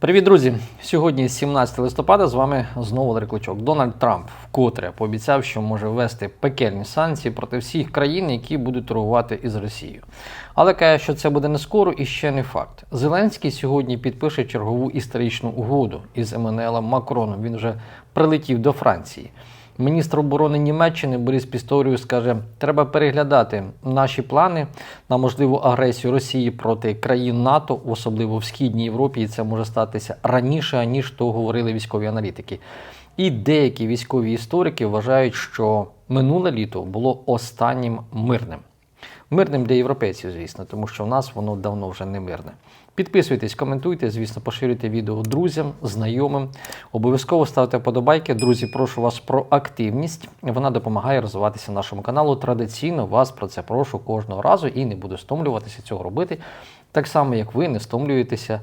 Привіт, друзі! Сьогодні 17 листопада з вами знову Олег Кличок. Дональд Трамп вкотре пообіцяв, що може ввести пекельні санкції проти всіх країн, які будуть торгувати із Росією. Але каже, що це буде не скоро і ще не факт. Зеленський сьогодні підпише чергову історичну угоду із Еммануелем Макроном. Він вже прилетів до Франції. Міністр оборони Німеччини Борис Пісторіус каже, треба переглядати наші плани на можливу агресію Росії проти країн НАТО, особливо в східній Європі, і це може статися раніше, ніж то говорили військові аналітики. І деякі військові історики вважають, що минуле літо було останнім мирним. Мирним для європейців, звісно, тому що в нас воно давно вже не мирне. Підписуйтесь, коментуйте, звісно, поширюйте відео друзям, знайомим. Обов'язково ставте подобайки. Друзі, прошу вас про активність. Вона допомагає розвиватися нашому каналу. Традиційно вас про це прошу кожного разу і не буду стомлюватися цього робити. Так само, як ви не стомлюєтеся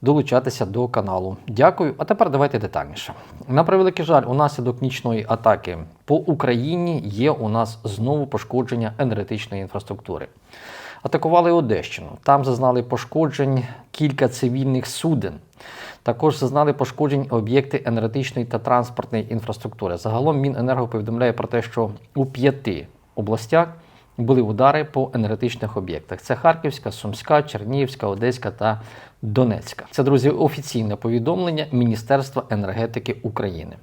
долучатися до каналу. Дякую. А тепер давайте детальніше. На превеликий жаль, унаслідок нічної атаки по Україні є у нас знову пошкодження енергетичної інфраструктури. Атакували Одещину. Там зазнали пошкоджень кілька цивільних суден. Також зазнали пошкоджень об'єкти енергетичної та транспортної інфраструктури. Загалом Міненерго повідомляє про те, що у п'яти областях були удари по енергетичних об'єктах. Це Харківська, Сумська, Чернігівська, Одеська та Донецька. Це, друзі, офіційне повідомлення Міністерства енергетики України.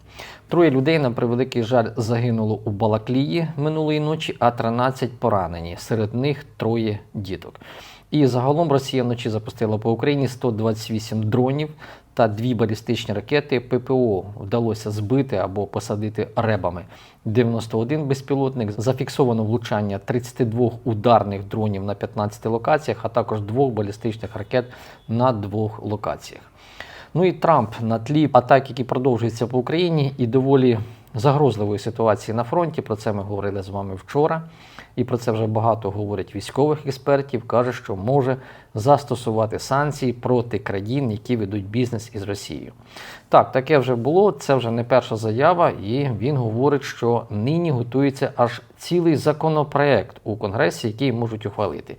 Троє людей, на превеликий жаль, загинуло у Балаклії минулої ночі, а 13 поранені. Серед них троє діток. І загалом Росія вночі запустила по Україні 128 дронів та дві балістичні ракети ППО вдалося збити або посадити ребами. 91 безпілотник зафіксовано влучання 32 ударних дронів на 15 локаціях, а також двох балістичних ракет на двох локаціях. Ну і Трамп на тлі атак, які продовжуються по Україні, і доволі загрозливої ситуації на фронті. Про це ми говорили з вами вчора, і про це вже багато говорять військових експертів. каже, що може застосувати санкції проти країн, які ведуть бізнес із Росією. Так, таке вже було. Це вже не перша заява, і він говорить, що нині готується аж цілий законопроект у Конгресі, який можуть ухвалити.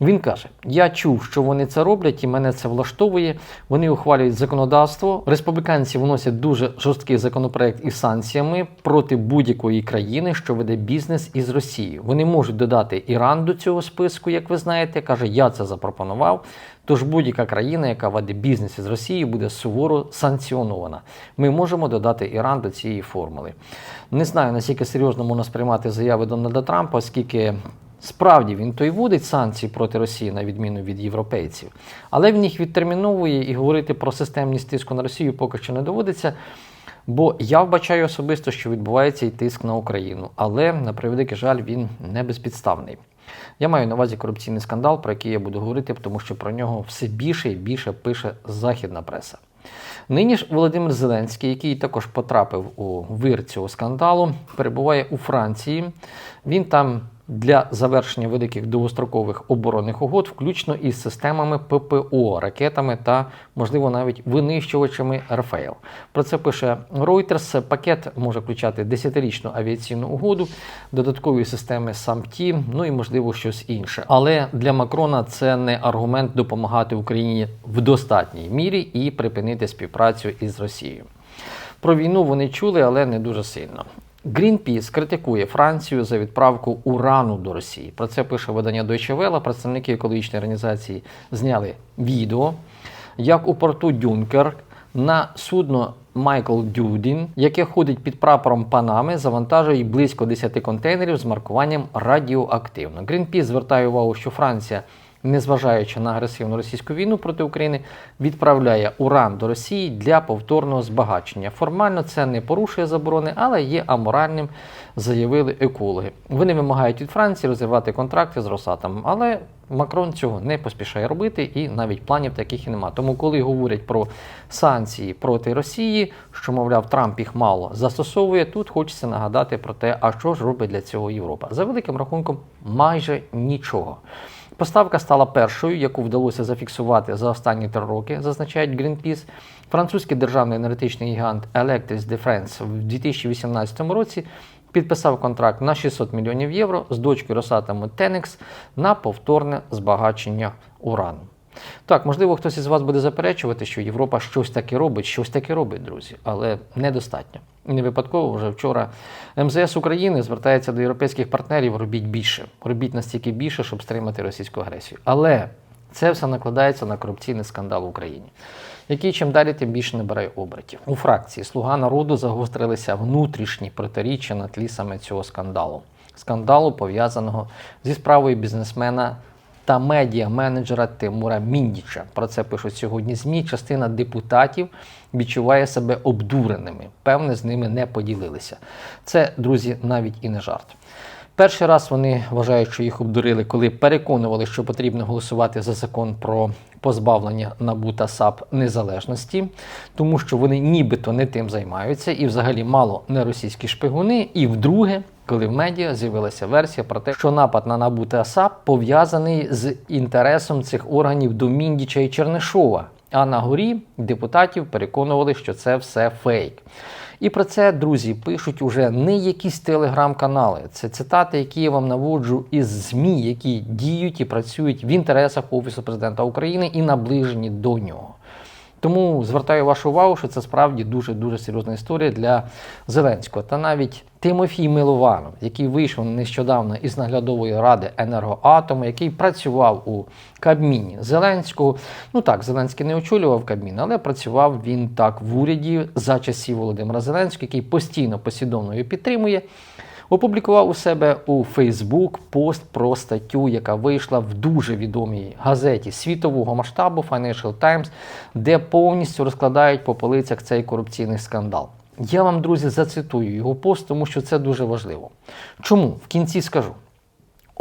Він каже: Я чув, що вони це роблять, і мене це влаштовує. Вони ухвалюють законодавство. Республіканці вносять дуже жорсткий законопроект із санкціями проти будь-якої країни, що веде бізнес із Росією. Вони можуть додати Іран до цього списку, як ви знаєте. каже, я це запропонував. Тож будь-яка країна, яка веде бізнес із Росією, буде суворо санкціонована. Ми можемо додати Іран до цієї формули. Не знаю, наскільки серйозно можна сприймати заяви Дональда Трампа, оскільки. Справді він то й вводить санкції проти Росії, на відміну від європейців, але він їх відтерміновує і говорити про системність тиску на Росію поки що не доводиться. Бо я вбачаю особисто, що відбувається і тиск на Україну, але на превеликий жаль, він не безпідставний. Я маю на увазі корупційний скандал, про який я буду говорити, тому що про нього все більше і більше пише західна преса. Нині ж Володимир Зеленський, який також потрапив у вир цього скандалу, перебуває у Франції. Він там для завершення великих довгострокових оборонних угод, включно із системами ППО, ракетами та, можливо, навіть винищувачами РФЛ. Про це пише Reuters. Пакет може включати 10-річну авіаційну угоду, додаткові системи САМТі, ну і можливо щось інше. Але для Макрона це не аргумент допомагати Україні в достатній мірі і припинити співпрацю із Росією. Про війну вони чули, але не дуже сильно. Greenpeace критикує Францію за відправку урану до Росії. Про це пише видання Deutsche Welle. Представники екологічної організації зняли відео, як у порту Дюнкер на судно Майкл Дюдін, яке ходить під прапором Панами, завантажує близько 10 контейнерів з маркуванням радіоактивно. Greenpeace звертає увагу, що Франція незважаючи на агресивну російську війну проти України, відправляє уран до Росії для повторного збагачення. Формально це не порушує заборони, але є аморальним, заявили екологи. Вони вимагають від Франції розірвати контракти з Росатом, але Макрон цього не поспішає робити, і навіть планів таких і нема. Тому, коли говорять про санкції проти Росії, що мовляв Трамп їх мало застосовує, тут хочеться нагадати про те, а що ж робить для цього Європа. За великим рахунком, майже нічого. Поставка стала першою, яку вдалося зафіксувати за останні три роки, зазначають Greenpeace. Французький державний енергетичний гігант Electric de France в 2018 році підписав контракт на 600 мільйонів євро з дочкою Росатому Tenex на повторне збагачення урану. Так, можливо, хтось із вас буде заперечувати, що Європа щось таке робить, щось таке робить, друзі, але недостатньо. І не випадково вже вчора МЗС України звертається до європейських партнерів: робіть більше, робіть настільки більше, щоб стримати російську агресію. Але це все накладається на корупційний скандал в Україні, який чим далі, тим більше набирає обертів. У фракції Слуга народу загострилися внутрішні протиріччя на тлі саме цього скандалу. Скандалу пов'язаного зі справою бізнесмена та медіа-менеджера Тимура Міндіча. Про це пишуть сьогодні ЗМІ. Частина депутатів відчуває себе обдуреними. Певне, з ними не поділилися. Це, друзі, навіть і не жарт. Перший раз вони вважають, що їх обдурили, коли переконували, що потрібно голосувати за закон про позбавлення НАБУ та САП незалежності, тому що вони нібито не тим займаються, і взагалі мало не російські шпигуни. І вдруге, коли в медіа з'явилася версія про те, що напад на НАБУ та САП пов'язаний з інтересом цих органів до Міндіча і Чернишова. А на горі депутатів переконували, що це все фейк. І про це, друзі, пишуть уже не якісь телеграм-канали. Це цитати, які я вам наводжу із ЗМІ, які діють і працюють в інтересах Офісу президента України і наближені до нього. Тому звертаю вашу увагу, що це справді дуже дуже серйозна історія для Зеленського. Та навіть Тимофій Милованов, який вийшов нещодавно із наглядової ради енергоатому, який працював у Кабміні Зеленського. Ну так, Зеленський не очолював Кабмін, але працював він так в уряді за часів Володимира Зеленського, який постійно послідовно його підтримує. Опублікував у себе у Фейсбук пост про статтю, яка вийшла в дуже відомій газеті світового масштабу Financial Times, де повністю розкладають по полицях цей корупційний скандал. Я вам, друзі, зацитую його пост, тому що це дуже важливо. Чому? В кінці скажу.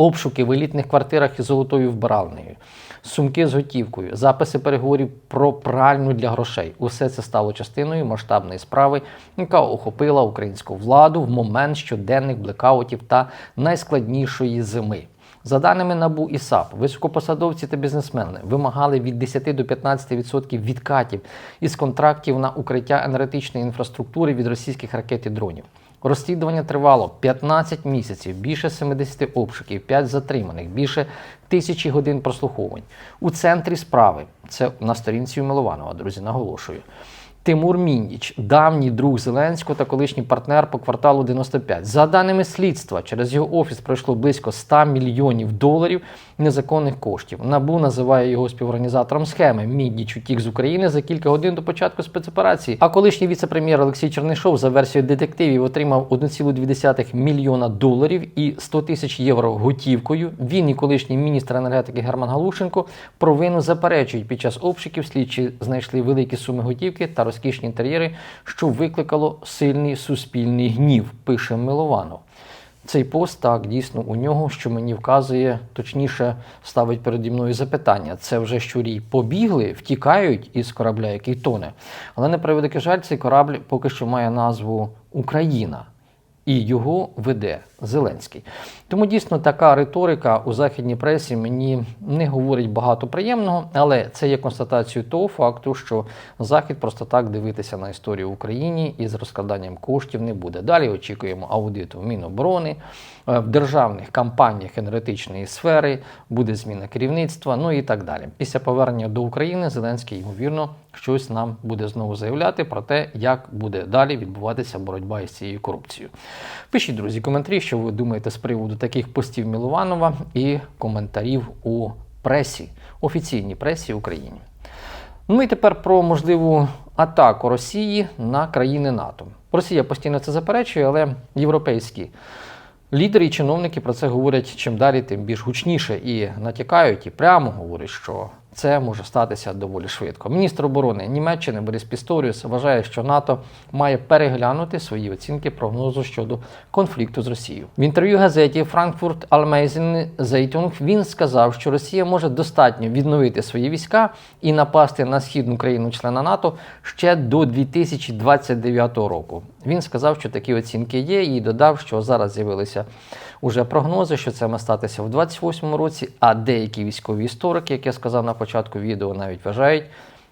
Обшуки в елітних квартирах із золотою вбиральнею, сумки з готівкою, записи переговорів про пральню для грошей. Усе це стало частиною масштабної справи, яка охопила українську владу в момент щоденних блекаутів та найскладнішої зими. За даними НАБУ і САП, високопосадовці та бізнесмени вимагали від 10 до 15% відкатів із контрактів на укриття енергетичної інфраструктури від російських ракет і дронів. Розслідування тривало 15 місяців, більше 70 обшуків, 5 затриманих, більше тисячі годин прослуховувань. У центрі справи це на сторінці Милованова, друзі, наголошую. Тимур Міндіч, давній друг Зеленського та колишній партнер по кварталу 95. За даними слідства, через його офіс пройшло близько 100 мільйонів доларів незаконних коштів. Набу називає його співорганізатором схеми. Міндіч утік з України за кілька годин до початку спецоперації. А колишній віце-прем'єр Олексій Чернишов за версією детективів отримав 1,2 мільйона доларів і 100 тисяч євро готівкою. Він і колишній міністр енергетики Герман Галушенко провину заперечують під час обшуків. Слідчі знайшли великі суми готівки та розкішні інтер'єри, що викликало сильний суспільний гнів, пише Милованов. Цей пост так дійсно у нього, що мені вказує, точніше ставить переді мною запитання. Це вже щурі побігли, втікають із корабля, який тоне. Але на превеликий жаль, цей корабль поки що має назву Україна. І його веде Зеленський. Тому дійсно така риторика у західній пресі мені не говорить багато приємного, але це є констатацією того факту, що Захід просто так дивитися на історію в Україні із розкраданням коштів не буде. Далі очікуємо аудиту в Міноборони, е, в державних кампаніях енергетичної сфери, буде зміна керівництва, ну і так далі. Після повернення до України Зеленський, ймовірно, щось нам буде знову заявляти про те, як буде далі відбуватися боротьба із цією корупцією. Пишіть, друзі, коментарі, що ви думаєте з приводу таких постів Мілованова і коментарів у пресі, офіційній пресі України. Ну і тепер про можливу атаку Росії на країни НАТО. Росія постійно це заперечує, але європейські лідери і чиновники про це говорять чим далі, тим більш гучніше і натякають, і прямо говорять, що це може статися доволі швидко. Міністр оборони Німеччини Борис Пісторіус вважає, що НАТО має переглянути свої оцінки прогнозу щодо конфлікту з Росією. В інтерв'ю газеті Frankfurt Allgemeine Zeitung він сказав, що Росія може достатньо відновити свої війська і напасти на східну країну-члена НАТО ще до 2029 року. Він сказав, що такі оцінки є, і додав, що зараз з'явилися уже прогнози, що це має статися в 28 році. А деякі військові історики, як я сказав на початку відео, навіть вважають,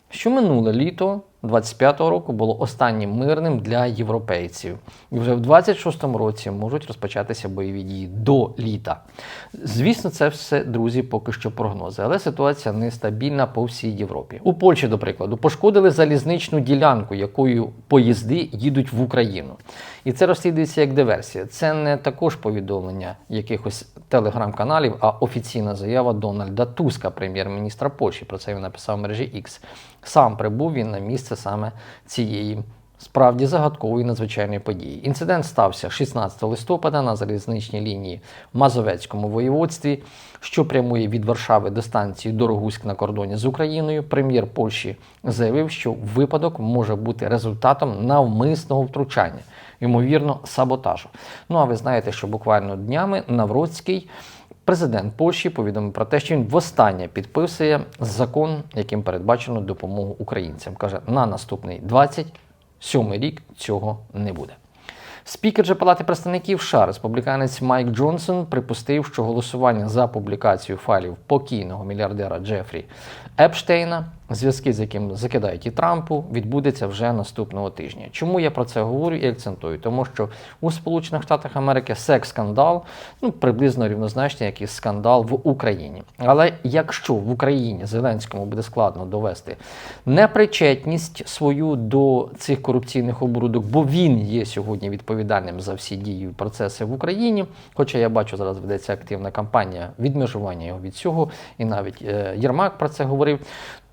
що минуле літо 25-го року було останнім мирним для європейців. І вже в 26-му році можуть розпочатися бойові дії до літа. Звісно, це все, друзі, поки що прогнози, але ситуація нестабільна по всій Європі. У Польщі, до прикладу, пошкодили залізничну ділянку, якою поїзди їдуть в Україну. І це розслідується як диверсія. Це не також повідомлення якихось телеграм-каналів, а офіційна заява Дональда Туска, прем'єр-міністра Польщі. Про це він написав в мережі X. Сам прибув він на місце саме цієї. Справді загадкової надзвичайної події. Інцидент стався 16 листопада на залізничній лінії в Мазовецькому воєводстві, що прямує від Варшави до станції Дорогуськ на кордоні з Україною. Прем'єр Польщі заявив, що випадок може бути результатом навмисного втручання, ймовірно, саботажу. Ну а ви знаєте, що буквально днями Навроцький. Президент Польщі повідомив про те, що він востаннє підписує закон, яким передбачено допомогу українцям. каже, на наступний 27 рік цього не буде. Спікер же Палати представників США, республіканець Майк Джонсон, припустив, що голосування за публікацію файлів покійного мільярдера Джефрі Епштейна, зв'язки з яким закидають і Трампу, відбудеться вже наступного тижня. Чому я про це говорю і акцентую? Тому що у Сполучених Штатах Америки секс-скандал ну приблизно рівнозначний, як і скандал в Україні. Але якщо в Україні Зеленському буде складно довести непричетність свою до цих корупційних оборудок, бо він є сьогодні відповідальним за всі дії і процеси в Україні. Хоча я бачу, зараз ведеться активна кампанія відмежування його від цього, і навіть е, Єрмак про це говорив.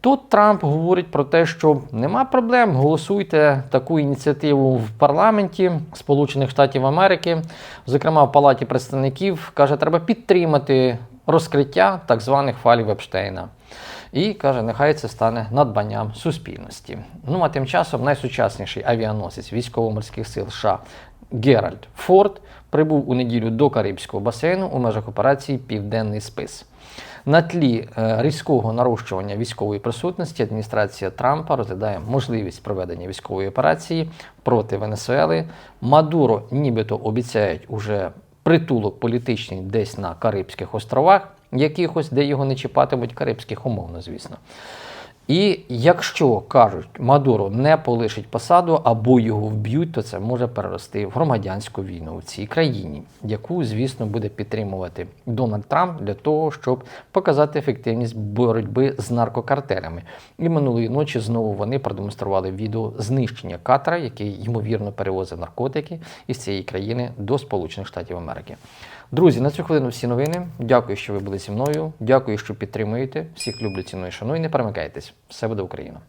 Тут Трамп говорить про те, що нема проблем, голосуйте таку ініціативу в парламенті Сполучених Штатів Америки, зокрема в Палаті представників, каже, треба підтримати розкриття так званих файлів Епштейна. І каже, нехай це стане надбанням суспільності. Ну а тим часом найсучасніший авіаносець військово-морських сил США Геральд Форд прибув у неділю до Карибського басейну у межах операції Південний спис. На тлі е, різкого нарощування військової присутності адміністрація Трампа розглядає можливість проведення військової операції проти Венесуели. Мадуро нібито обіцяють уже притулок політичний десь на Карибських островах, якихось, де його не чіпатимуть, карибських умовно, звісно. І якщо кажуть, Мадуро не полишить посаду або його вб'ють, то це може перерости в громадянську війну в цій країні, яку, звісно, буде підтримувати Дональд Трамп для того, щоб показати ефективність боротьби з наркокартелями. І минулої ночі знову вони продемонстрували відео знищення катера, який ймовірно перевозив наркотики із цієї країни до Сполучених Штатів Америки. Друзі, на цю хвилину всі новини. Дякую, що ви були зі мною. Дякую, що підтримуєте. Всіх люблю, ціную, шаную. Не перемикайтесь. Все буде Україна!